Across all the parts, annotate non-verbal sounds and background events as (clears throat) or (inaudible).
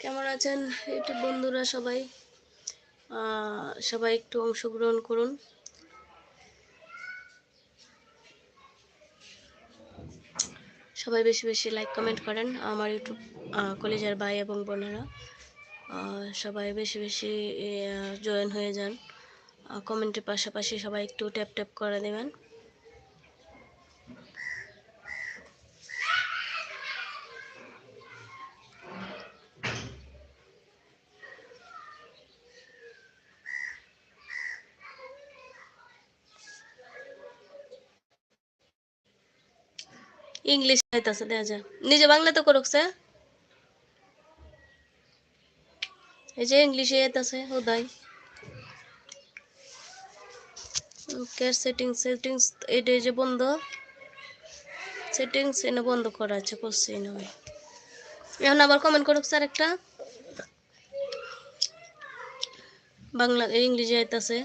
কেমন আছেন? ইউটিউব বন্ধুরা সবাই। সবাই একটু অংশগ্রহণ করুন। সবাই বেশি বেশি লাইক কমেন্ট করেন। আমার ইউটিউব কলেজের ভাই এবং বোনেরা। সবাই বেশি বেশি জয়েন হয়ে যান। কমেন্টের পাশাপাশি সবাই একটু ট্যাপ ট্যাপ করে দেবেন। ইংলিশ আইতাছে দেখা যায় নিজে বাংলা তো করুকছে এই যে ইংলিশে আইতাছে হোদাই কেয়ার সেটিং সেটিংস এটা যে বন্ধ। সেটিংস এনে বন্ধ করা আছে, করছি আমি এখন আবার কমেন্ট করুক স্যার একটা। বাংলা ইংলিশে আইতাছে।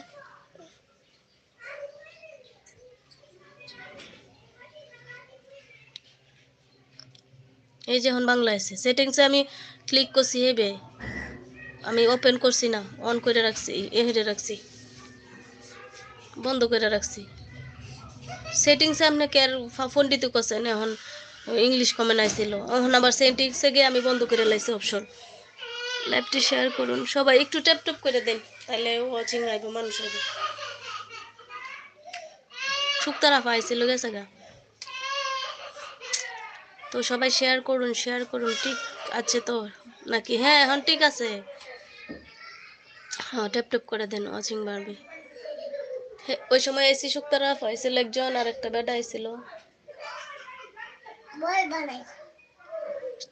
এই যে এখন বাংলা আছে। সেটিংসে আমি ক্লিক করছি হেবে আমি ওপেন করছি না অন করে রাখছি এহেরে রাখছি, বন্ধ করে রাখছি। সেটিংসে আপনাকে আর ফোন দিতে করছেন, এখন ইংলিশ কমেন্ট আইছিল। এখন আবার সেটিংসে গিয়ে আমি বন্ধ করে লাইছি অপশন লাইভটি শেয়ার করুন। সবাই একটু ট্যাপ ট্যাপ করে দেন, তাহলে ওয়াচিং আইব মানুষ আইব শুক্তারা পাইছিল, গেছে গা। তো সবাই শেয়ার করুন শেয়ার করুন। ঠিক আছে তো? নাকি? হ্যাঁ এখন ঠিক আছে। হ্যাঁ ট্যাপ ট্যাপ করে দেন ওয়াচিং বাড়বে। ওই সময় এসি শুক্তারা পাইছিল একজন আর একটা বেড আইছিল।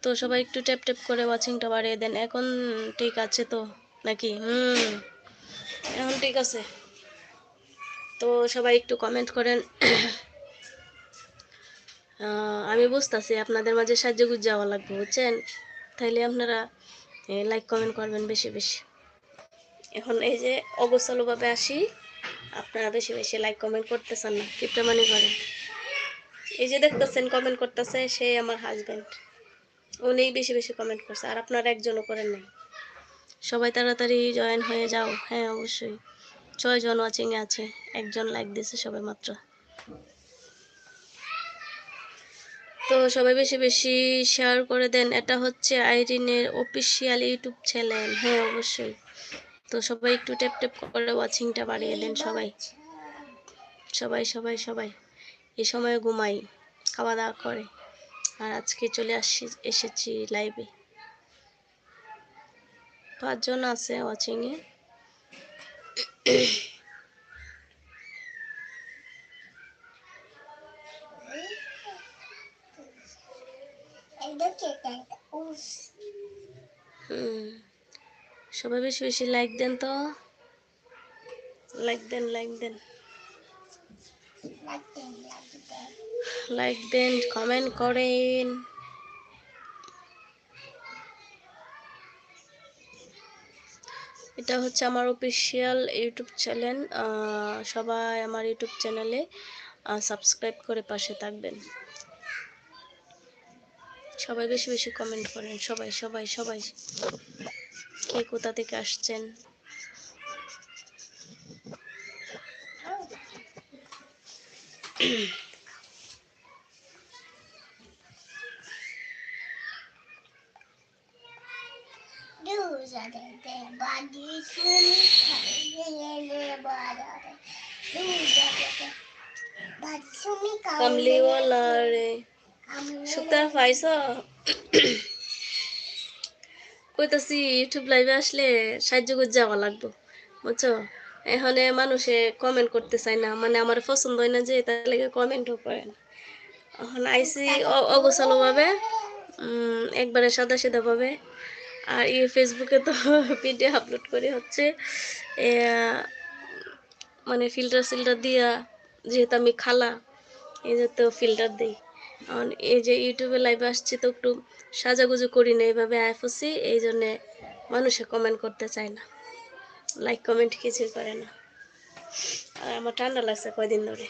তো সবাই একটু ট্যাপ ট্যাপ করে ওয়াচিংটা বাড়িয়ে দেন। এখন ঠিক আছে তো? নাকি? হুম। এখন ঠিক আছে। তো সবাই একটু কমেন্ট করেন। আমি বুঝতেছি, আপনাদের মাঝে সাহায্য যাওয়া লাগবে, বুঝছেন? তাইলে আপনারা লাইক কমেন্ট করবেন বেশি বেশি। এখন এই যে অগোছালোভাবে আসি, আপনারা বেশি বেশি লাইক কমেন্ট করতেছেন না, কিপটামানি করেন। এই যে দেখতেছেন কমেন্ট করতেছে সে আমার হাজব্যান্ড উনি বেশি বেশি কমেন্ট করছে, আর আপনারা একজনও করেন নাই। সবাই তাড়াতাড়ি জয়েন হয়ে যাও। হ্যাঁ অবশ্যই। ছয়জন ওয়াচিংয়ে আছে, একজন লাইক দিয়েছে সবাই মাত্র তো সবাই বেশি বেশি শেয়ার করে দেন। এটা হচ্ছে আইরিনের অফিসিয়াল ইউটিউব চ্যানেল হ্যাঁ অবশ্যই। তো সবাই একটু ট্যাপ ট্যাপ করে ওয়াচিংটা বাড়িয়ে দেন সবাই। সবাই সবাই সবাই। এই সময় ঘুমাই, খাওয়া দাওয়া করে। আর আজকে চলে আসছি, এসেছি লাইভে পাঁচজন আছে ওয়াচিংয়ে সবাই বেশি বেশি লাইক দেন তো। লাইক দেন লাইক দেন। লাইক দেন কমেন্ট করেন। এটা হচ্ছে আমার অফিসিয়াল ইউটিউব চ্যানেল। সবাই আমার ইউটিউব চ্যানেলে সাবস্ক্রাইব করে পাশে থাকবেন। সবাই বেশি বেশি কমেন্ট করেন। সবাই সবাই সবাই। কে কোথা থেকে আসছেন? কামলিওয়ালা রে। শুক্তার পাইছ? কইতাছি ইউটিউব লাইভে আসলে সাহায্য করে যাওয়া লাগবো, বুঝছ? এখানে মানুষে কমেন্ট করতে চায় না মানে আমার পছন্দ হয় না যে তার লেগে কমেন্টও করে না। এখন আইসি অগোছালোভাবে একবারে সাদা সাদা পাবে আর এই ফেসবুকে তো ভিডিও আপলোড করে হচ্ছে মানে ফিল্টার সিল্টার দিয়া, যেহেতু আমি খালা, এই তো ফিল্টার দিই। এই যে ইউটিউবে লাইভে আসছি তো একটু সাজাগুজু করি না এইভাবে আইফসি এই জন্যে মানুষে কমেন্ট করতে চায় না। লাইক কমেন্ট কিছুই করে না। আর আমার ঠান্ডা লাগছে কয়দিন ধরে।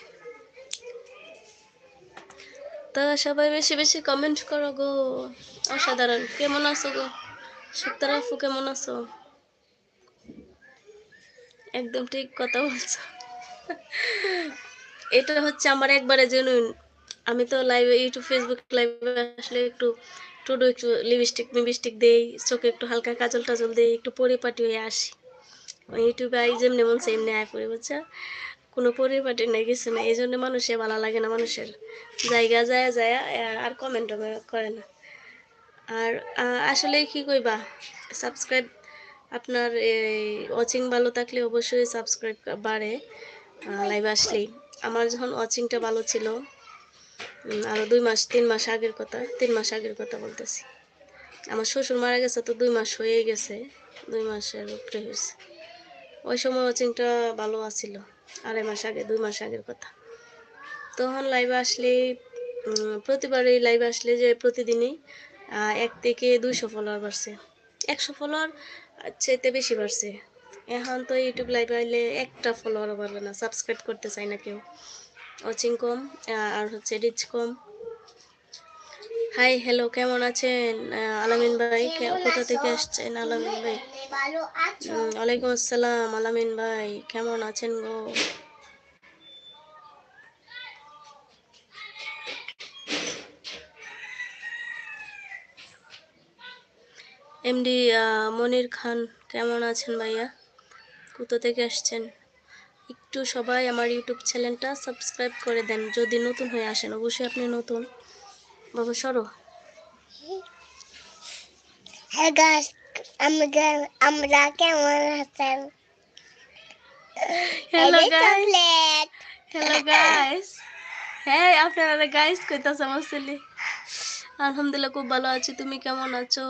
তো সবাই বেশি বেশি কমেন্ট করো গো। অসাধারণ। কেমন আছো গো? সুক্তার আপু কেমন আছো? একদম ঠিক কথা বলছো। এটা হচ্ছে আমার একবারে জেনুইন আমি তো লাইভে ইউটিউব ফেসবুক লাইভে আসলে একটু টুডু একটু লিপস্টিক মিপস্টিক দেই, চোখে একটু হালকা কাজল টাজল দেই, একটু পরিপাটি হয়ে আসি। ইউটিউবে আই যেমনি মন সেমনি আয় পড়ে, বুঝছ? কোনো পরিপাটি নেই, কিছু নেই এই জন্য মানুষের ভালো লাগে না, মানুষের জায়গা যায় যায়, আর কমেন্ট করে না। আর আসলে কি কইবা সাবস্ক্রাইব আপনার এই ওয়াচিং ভালো থাকলে অবশ্যই সাবস্ক্রাইব বাড়ে লাইভ আসলেই। আমার যখন ওয়াচিংটা ভালো ছিল আরও দুই মাস, তিন মাস আগের কথা, তিন মাস আগের কথা বলতেছি। আমার শ্বশুর মারা গেছে তো দুই মাস হয়ে গেছে, দুই মাসের উপরে হয়েছে। ওই সময় ওয়াচিংটা ভালো আছিল, আড়াই মাস আগে, দুই মাস আগের কথা। তখন লাইভে আসলে প্রতিবারই লাইভে আসলে যে প্রতিদিনই এক থেকে দুইশো ফলোয়ার বাড়ছে। একশো ফলোয়ার চাইতে বেশি বাড়ছে। এখন তো ইউটিউব লাইভে আইলে একটা ফলোয়ারও বাড়বে না সাবস্ক্রাইব করতে চাই না কেউ। ওয়াচিং কম আর হচ্ছে রিচ কম হাই হ্যালো কেমন আছেন? আলামিন ভাই কোথা থেকে আসছেন আলামিন ভাই? ওয়ালাইকুম আসসালাম আলামিন ভাই, কেমন আছেন গো? এমডি মনির খান, কেমন আছেন ভাইয়া? কোথা থেকে আসছেন? একটু সবাই আমার ইউটিউব চ্যানেলটা সাবস্ক্রাইব করে দেন যদি নতুন হয়ে আসেন অবশ্যই আপনি নতুন। বাবা সরো। আমরা কেমন আছেন হ্যালো গাইস হ্যালো গাইস হ্যাঁ আপনারা গাইস কইতাছে আমার ছেলে আলহামদুলিল্লাহ খুব ভালো আছি। তুমি কেমন আছো?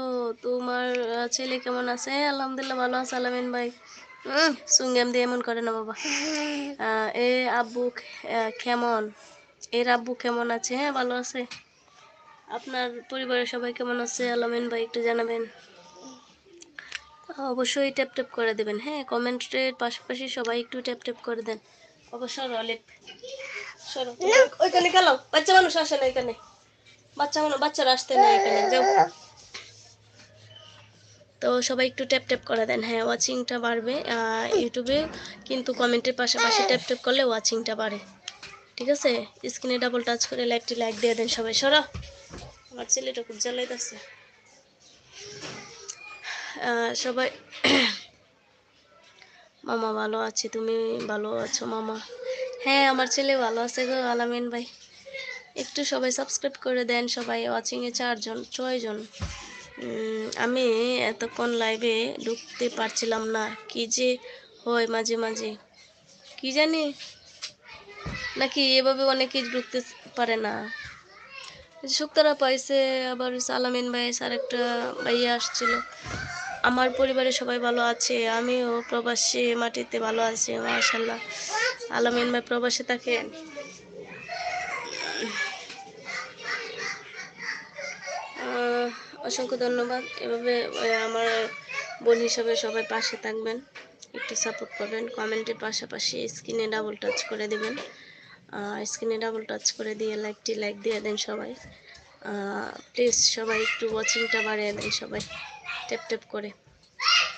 তোমার ছেলে কেমন আছে? আলহামদুলিল্লাহ ভালো আছে আলামিন ভাই। সুঙ্গাম দিয়ে এমন করে না বাবা। এ আব্বু কেমন? এর আব্বু কেমন আছে? হ্যাঁ ভালো আছে। আপনার পরিবারের সবাই কেমন আছে? আলামিন ভাই, একটু জানাবেন। অবশ্যই ট্যাপ ট্যাপ করে দেবেন। হ্যাঁ কমেন্টের পাশাপাশি সবাই একটু ট্যাপ ট্যাপ করে দেন। অবশ্যই রলেট সরো। ওইখানে গেল বাচ্চা মানুষ আসে না এখানে। বাচ্চা মানুষ বাচ্চারা আসতে না এখানে। যাও। তো সবাই একটু ট্যাপ ট্যাপ করে দেন। হ্যাঁ ওয়াচিংটা বাড়বে। ইউটিউবে কিন্তু কমেন্টের পাশাপাশি ট্যাপ ট্যাপ করলে ওয়াচিংটা বাড়ে। ঠিক আছে? স্ক্রিনে ডাবল টাচ করে লাইকটি লাইক দিয়ে দেন সবাই। সরা। আমার ছেলেটা খুব জ্বালাইতেছে। সবাই (clears throat) মামা ভালো আছি? তুমি ভালো আছো মামা? হ্যাঁ আমার ছেলে ভালো আছে গো, আলামিন ভাই। একটু সবাই সাবস্ক্রাইব করে দেন সবাই। ওয়াচিংয়ে চারজন, ছয়জন। আমি এতক্ষণ লাইভে ঢুকতে পারছিলাম না। কি যে হয় মাঝে মাঝে। কি জানি? নাকি এভাবে অনেকে ঢুকতে পারে না। শুক্তারা পাইছে, আবার আলামিন ভাই স্যার একটা ভাইয়া আসছিল। আমার পরিবারে সবাই ভালো আছে, আমিও প্রবাসী মাটিতে ভালো আছি মাশাল্লাহ আলামিন ভাই প্রবাসে থাকেন? অসংখ্য ধন্যবাদ। এভাবে আমার বোন হিসাবে সবাই পাশে থাকবেন। একটু সাপোর্ট করবেন। কমেন্টের পাশাপাশি স্ক্রিনে ডাবল টাচ করে দেবেন। স্ক্রিনে ডাবল টাচ করে দিয়ে লাইকটি লাইক দিয়ে দেন সবাই। প্লিজ সবাই একটু ওয়াচিংটা বাড়িয়ে দেন সবাই। ট্যাপ ট্যাপ করে।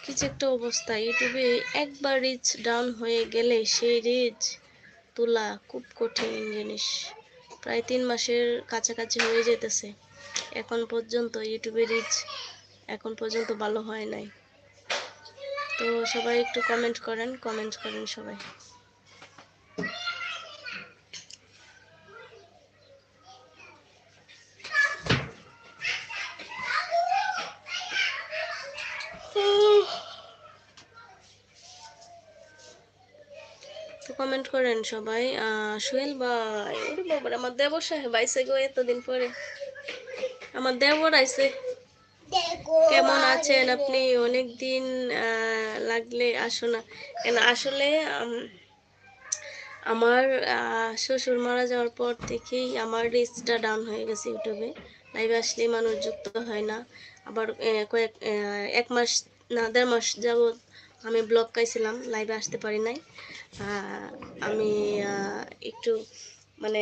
কিছু একটা অবস্থা। ইউটিউবে একবার রিচ ডাউন হয়ে গেলে সেই রিচ তোলা খুব কঠিন জিনিস। প্রায় তিন মাসের কাছাকাছি হয়ে যেতেছে। এখন পর্যন্ত ইউটিউবে রিচ এখন পর্যন্ত ভালো হয় নাই। তো সবাই একটু কমেন্ট করেন কমেন্ট করেন সবাই। কমেন্ট করেন সবাই সোহেল ভাই। বাবার, আমার দেবর সাহেব আইসে গো এতদিন পরে। আমার দেবর দেখো। কেমন আছেন আপনি? অনেক দিন লাগলে আসো না। কেন আসলে আমার শ্বশুর মারা যাওয়ার পর থেকেই আমার রিচটা ডাউন হয়ে গেছে ইউটিউবে। লাইভে আসলে মানুষ যুক্ত হয় না। আবার কয়েক এক মাস না দেড় মাস যাবৎ আমি ব্লগ পাইছিলাম লাইভে আসতে পারি নাই। আমি একটু মানে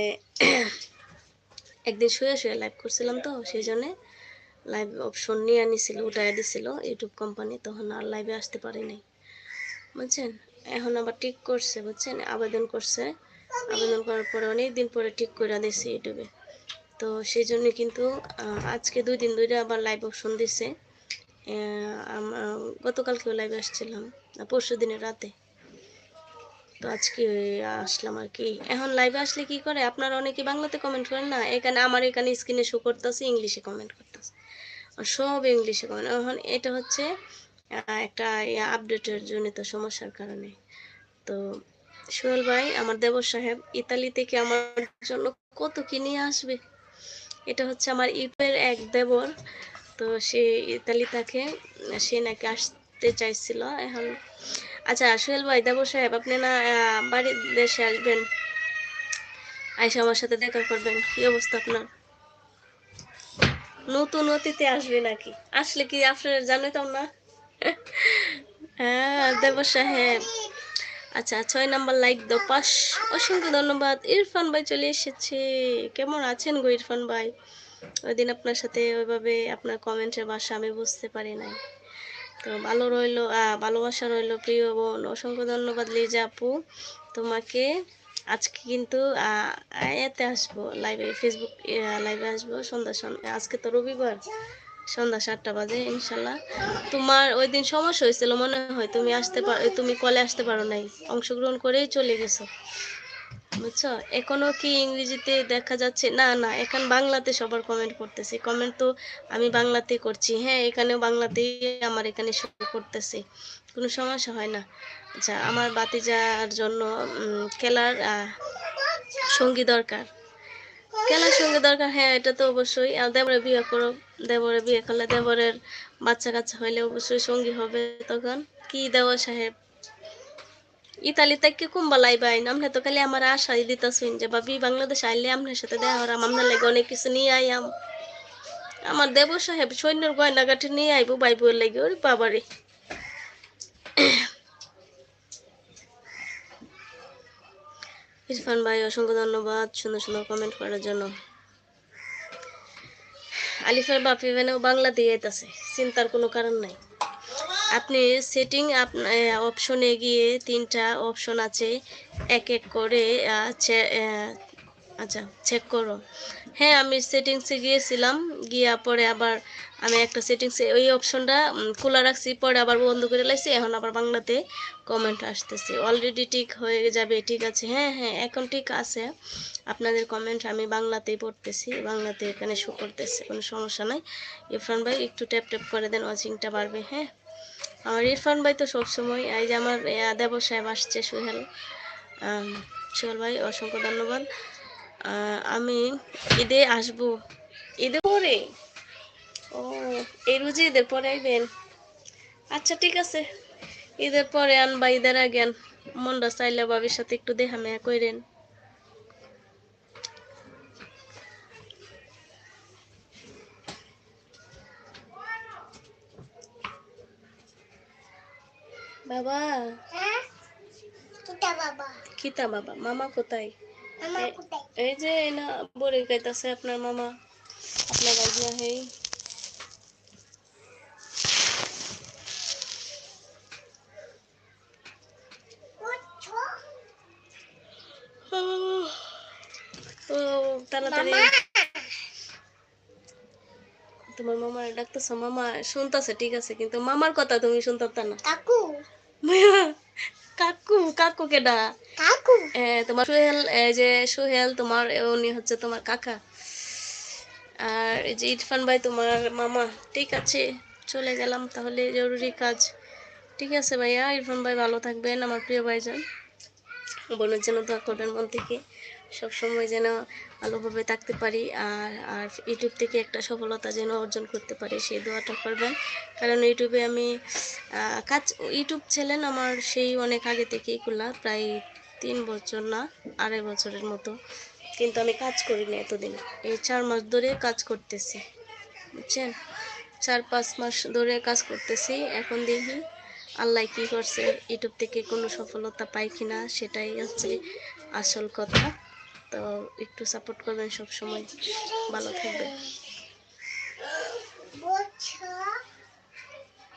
একদিন শুয়ে শুয়ে লাইভ করছিলাম তো সেই জন্যে লাইভ অপশন নিয়ে নিছিল উঠাই দিছিল ইউটিউব কোম্পানি তখন আর লাইভে আসতে পারি নাই। বুঝছেন? এখন আবার ঠিক করছে, বুঝছেন? আবেদন করছে। আবেদন করার পরে অনেক দিন পরে ঠিক করে দিছে ইউটিউবে তো সেই জন্য কিন্তু আজকে দুই দিন ধরে আবার লাইভ অপশন দিছে। গতকালকেও লাইভে আসছিলাম পরশু দিনের রাতে। তো আজকে আসলাম আর কি। এখন লাইভে আসলে কি করে? আপনারা অনেকে বাংলাতে কমেন্ট করেন না? এখানে আমার এখানে স্ক্রিনে শো করতেছে ইংলিশে কমেন্ট করতেছে। সব ইংলিশে কমেন্ট এখন এটা হচ্ছে একটা আপডেটের জনিত সমস্যার কারণে। তো সোহেল ভাই, আমার দেবর সাহেব, ইতালি থেকে আমার জন্য কত কি নিয়ে আসবে? এটা হচ্ছে আমার ইপের এক দেবর। তো সে ইতালি থাকে, সে নাকি আসতে চাইছিল। এখন আচ্ছা সোহেল ভাই, দেবর সাহেব, আপনি না বাড়ির দেশে আসবেন। আইসা আমার সাথে দেখা করবেন। কি অবস্থা আপনার? নতুন অতিথি আসবে নাকি? আসলে কি আপনারা জানাতাম না? হ্যাঁ দেবর সাহেব। আচ্ছা ছয় নাম্বার লাইক দাও পাস অসংখ্য ধন্যবাদ। ইরফান ভাই চলে এসেছে। কেমন আছেন গো ইরফান ভাই? ওই দিন আপনার সাথে ওইভাবে আপনার কমেন্টের ভাষা আমি বুঝতে পারি নাই। তো ভালো রইল ভালোবাসা রইল, প্রিয় বোন। অসংখ্য ধন্যবাদ, লিজা আপু। তোমাকে আজকে কিন্তু এতে আসব লাইভে ফেসবুক লাইভে আসব, সন্ধ্যা আজকে তো রবিবার, সন্ধ্যা সাতটা বাজে, ইনশাল্লাহ। তোমার ওই দিন সমস্যা হয়েছিল, মনে হয় তুমি আসতে পার তুমি কলে আসতে পারো নাই। অংশগ্রহণ করেই চলে গেছো। বুঝছ? এখনও কি ইংরেজিতে দেখা যাচ্ছে? না না, এখন বাংলাতে সবার কমেন্ট করতেছে। কমেন্ট তো আমি বাংলাতে করছি। হ্যাঁ এখানেও বাংলাতেই আমার এখানে করতেছে। কোনো সমস্যা হয় না। আচ্ছা আমার বাতিজার জন্য খেলার সঙ্গী দরকার। খেলার সঙ্গী দরকার হ্যাঁ এটা তো অবশ্যই। আর দেবরে বিয়ে করো। দেবরে বিয়ে করলে দেবরের বাচ্চা কাচ্চা হইলে অবশ্যই সঙ্গী হবে তখন। কি দেওয়া সাহেব? ইতালি থেকে কুম্বালাই বাইন আমরা তো খালি আমার আশাই দিতেছুন যে, ভাবি, বাংলাদেশ আইলে আপনার সাথে দেখা হরাম আপনার লাগে অনেক কিছু নিয়ে আইয়াম। আমার দেব সাহেব সৈন্যর গয়নাগাঠি নিয়ে আইবো বাইবুর লাগে, ওরে বাবারে। ইরফান ভাই, অসংখ্য ধন্যবাদ সুন্দর সুন্দর কমেন্ট করার জন্য। আলিফের বাপি ভেনেও বাংলা দিয়ে যাইতেছে চিন্তার কোনো কারণ নাই। আপনি সেটিং অপশনে গিয়ে তিনটা অপশন আছে। এক এক করে আচ্ছা চেক করো। হ্যাঁ আমি সেটিংসে গিয়েছিলাম, গিয়া পরে আবার আমি একটা সেটিংসে ওই অপশনটা খোলা রাখছি, পরে আবার বন্ধ করে লাইছি, এখন আবার বাংলাতে কমেন্ট আসতেছে। অলরেডি ঠিক হয়ে যাবে, ঠিক আছে। হ্যাঁ হ্যাঁ এখন ঠিক আছে। আপনাদের কমেন্ট আমি বাংলাতেই পড়তেছি, বাংলাতে এখানে শো করতেছে, কোনো সমস্যা নাই। ইরফান ভাই, একটু ট্যাপ ট্যাপ করে দেন ওয়াচিংটা বাড়বে হ্যাঁ? আমার ইরফান ভাই তো সবসময়, এই যে আমার দেব সাহেব আসছে সোহেল। সোহেল ভাই, অসংখ্য ধন্যবাদ। আমি ঈদে আসব। ঈদে পরে? ও, এই রুজি ঈদের পরে আইবেন? আচ্ছা ঠিক আছে। ঈদের পরে আনবা, ঈদের আগে আন। মনটা চাইলে বাবির সাথে একটু দেখা মেয়া কইরেন। বাবা। কিতা বাবা? মামা কোথায়? এই যে না আপনার মামা। আপনার হেই তাড়াতাড়ি। তোমার মামার ডাকতেছো? মামা শুনতাছে ঠিক আছে কিন্তু মামার কথা তুমি শুনতে না। কাকু! কাকু কাকু কেডা কাকু? তোমার সোহেল এই যে সোহেল তোমার উনি হচ্ছে তোমার কাকা। আর এই যে ইরফান ভাই তোমার মামা। ঠিক আছে চলে গেলাম তাহলে জরুরি কাজ। ঠিক আছে ভাইয়া ইরফান ভাই ভালো থাকবেন আমার প্রিয় ভাইজান। বোনের জন্য দোয়া করবেন মন থেকে। সবসময় যেন ভালোভাবে থাকতে পারি আর আর ইউটিউব থেকে একটা সফলতা যেন অর্জন করতে পারি, সেই দোয়াটা করবেন। কারণ ইউটিউবে আমি কাজ ইউটিউব চ্যানেল আমার সেই অনেক আগে থেকেই খোলা, প্রায় তিন বছর না, আড়াই বছরের মতো। কিন্তু আমি কাজ করিনি এতদিন। এই চার মাস ধরে কাজ করতেছি, বুঝছেন? চার, পাঁচ মাস ধরে কাজ করতেছি, এখন দেখি আল্লাহ কি করছে ইউটিউব থেকে কোনো সফলতা পাই কিনা, সেটাই হচ্ছে আসল কথা। তো একটু সাপোর্ট করবেন সব সময় ভালো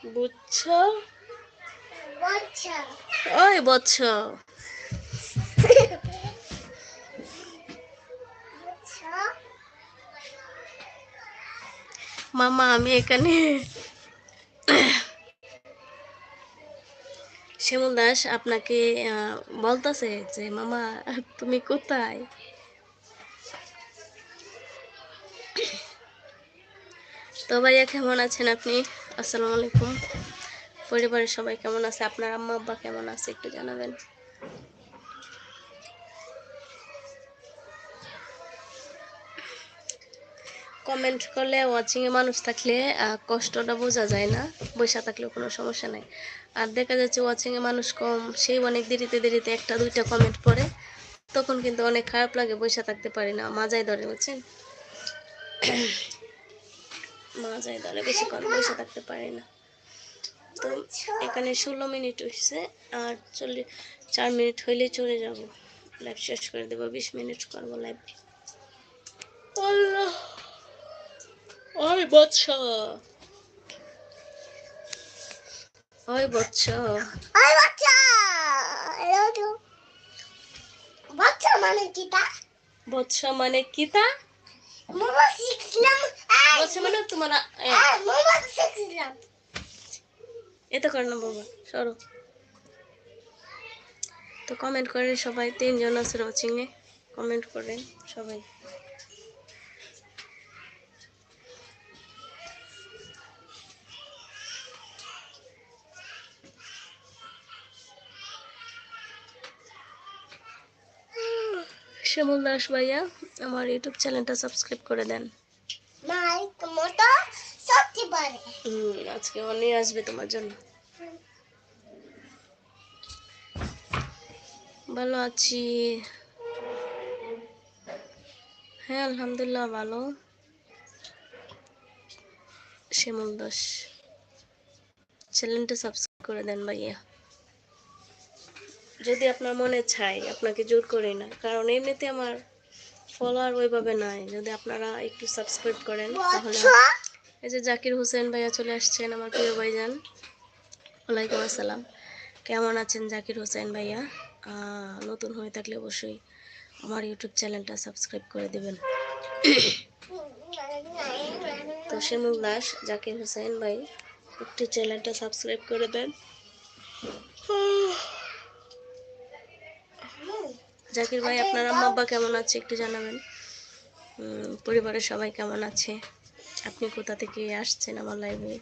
বুঝছ ওই বৎস মামা আমি এখানে শ্যামল দাস আপনাকে বলতেছে যে, মামা, তুমি কোথায়? তো ভাইয়া, কেমন আছেন আপনি? আসসালামু আলাইকুম। পরিবারের সবাই কেমন আছে? আপনার আম্মা আব্বা কেমন আছে? একটু জানাবেন। কমেন্ট করলে ওয়াচিং এ মানুষ থাকলে কষ্টটা বোঝা যায় না, বসে থাকলেও কোনো সমস্যা নাই। আর দেখা যাচ্ছে ওয়াচিং এ মানুষ কম, সেই অনেক দেরিতে দেরিতে একটা, দুইটা কমেন্ট পড়ে, তখন কিন্তু অনেক খারাপ লাগে, বসে থাকতে পারি না মাজাই ধরে, বুঝছেন? (coughs) মাজাই ধরে বেশি বেশিক্ষণ বসে থাকতে পারি না। তো এখানে ষোলো মিনিট হয়েছে আর চল্লিশ চার মিনিট হইলে চলে যাব। লাইভ শেষ করে দেবো, বিশ মিনিট করব লাইভ আল্লাহ! ওই বৎস। ওই বৎস। আই বাচ্চা এলো বাচ্চা মানে কিটা বৎস মানে কিতা মামা শিখলাম। বৎস মানে তোমার এই, শিখলাম। এটা কর না বাবা সরো। তো কমেন্ট করেন সবাই তিনজন আছে ওয়াচিং এ। কমেন্ট করেন সবাই। শ্যামল দাস ভাইয়া আমার ইউটিউব চ্যানেলটা সাবস্ক্রাইব করে দেন। আজকে অনেক আসবে তোমার জন্য। ভালো আছি। হ্যাঁ আলহামদুলিল্লাহ ভালো। শ্যামল দাস চ্যানেলটা সাবস্ক্রাইব করে দেন ভাইয়া। যদি আপনার মনে চাই আপনাকে জোর করি না। কারণ এমনিতে আমার ফলোয়ার ওইভাবে নাই। যদি আপনারা একটু সাবস্ক্রাইব করেন, তাহলে এই যে জাকির হোসেন ভাইয়া চলে আসছেন, আমার প্রিয় ভাইজান। ওয়ালাইকুম আসসালাম। কেমন আছেন জাকির হোসেন ভাইয়া? নতুন হয়ে থাকলে অবশ্যই আমার ইউটিউব চ্যানেলটা সাবস্ক্রাইব করে দেবেন। তো শিমুল দাস, জাকির হোসেন ভাই, একটু চ্যানেলটা সাবস্ক্রাইব করে দেন। জাকির ভাই আপনার আম্মা আব্বা কেমন আছে একটু জানাবেন? পরিবারের সবাই কেমন আছে? আপনি কোথা থেকে আসছেন আমার লাইভে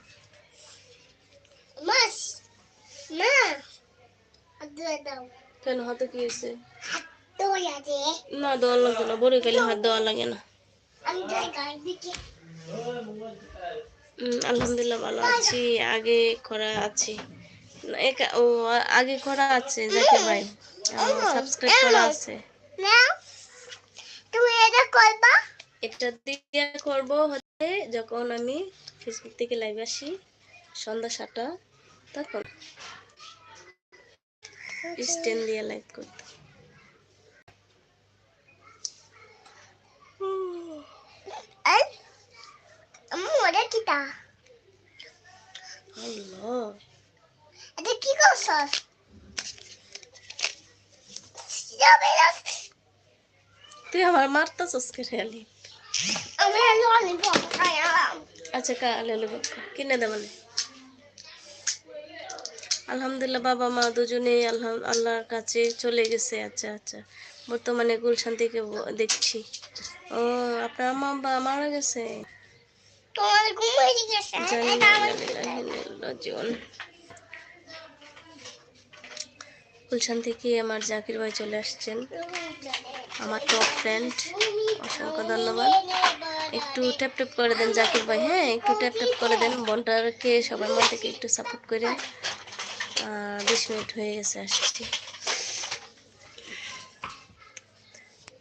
কেন হাতে কি হয়েছে? না দেওয়া লাগবে না বড় গেলে হাত দেওয়া লাগে না। আলহামদুলিল্লাহ ভালো আছি আগে করা আছে। ও আগে করা আছে জাকির ভাই। সাবস্ক্রাইব করা আছে। তুমি এটা করবা? এটা দিয়ে করব হচ্ছে যখন আমি ফেসবুক থেকে লাইভ আসি সন্ধ্যা সাতটা তখন স্ট্যান্ড দিয়ে লাইভ করতে এই আমি ওটা কিটা আল্লাহ এটা কি করছস যাবে না তুই আমার মারতাছস কে রেলি আমি লনি খাইলাম আচ্ছা কা লেলো কিনে দে মানে। আলহামদুলিল্লাহ বাবা মা দুজনেই আল্লাহ আল্লাহর কাছে চলে গেছে। আচ্ছা আচ্ছা। বর্তমানে গুলশান থেকে দেখছি। ও আপনার মা বাবা মারা গেছে? তোমার গেছে। গুলশান থেকে আমার জাকির ভাই চলে আসছেন আমার টপ ফ্রেন্ড অসংখ্য ধন্যবাদ। একটু ট্যাপ ট্যাপ করে দেন জাকির ভাই হ্যাঁ একটু ট্যাপ ট্যাপ করে দেন বোনটাকে সবার মন থেকে একটু সাপোর্ট করে বিশ মিনিট হয়ে গেছে আসছি।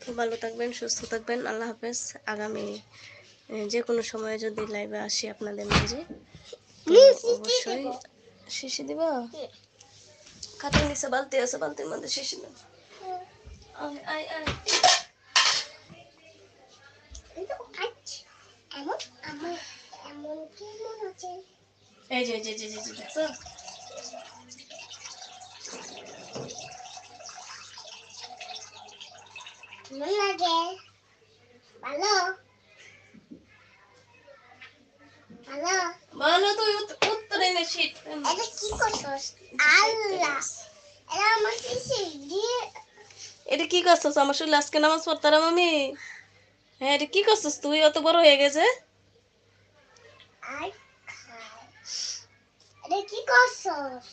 খুব ভালো থাকবেন সুস্থ থাকবেন আল্লাহ হাফেজ। আগামী যে কোনো সময়ে যদি লাইভে আসি আপনাদের মাঝে অবশ্যই শিশি দিবা? Katin isa balti, sa balti man siya siya. Ay, ay, ay. এই যে যে যে যে যে দেখছ কেমন লাগে ভালো ভালো ভালো তুই উত্তরে না কি করছস আর কি আমার শরীর আজকে নামাজ পড়তারা মামি? হ্যাঁ এটা কি করছিস তুই? অত বড় হয়ে গেছে? কি করছস?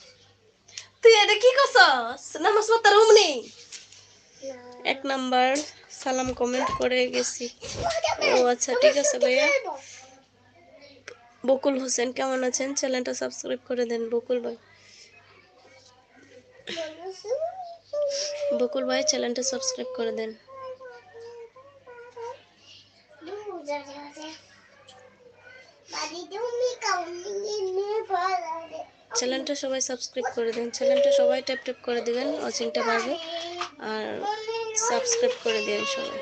তুই এটা কি করছস? নামাজ পড়তারা মামনি এক নাম্বার সালাম কমেন্ট করে গেছি। ও আচ্ছা ঠিক আছে ভাইয়া। বকুল হোসেন কেমন আছেন? চ্যানেলটা সাবস্ক্রাইব করে দেন বকুল ভাই। বকুল ভাই চ্যানেলটা সাবস্ক্রাইব করে দেন। চ্যানেলটা সবাই সাবস্ক্রাইব করে দেন। চ্যানেলটা সবাই ট্যাপ ট্যাপ করে দিবেন ওয়াচিংটা বাড়বে আর সাবস্ক্রাইব করে দিন সবাই।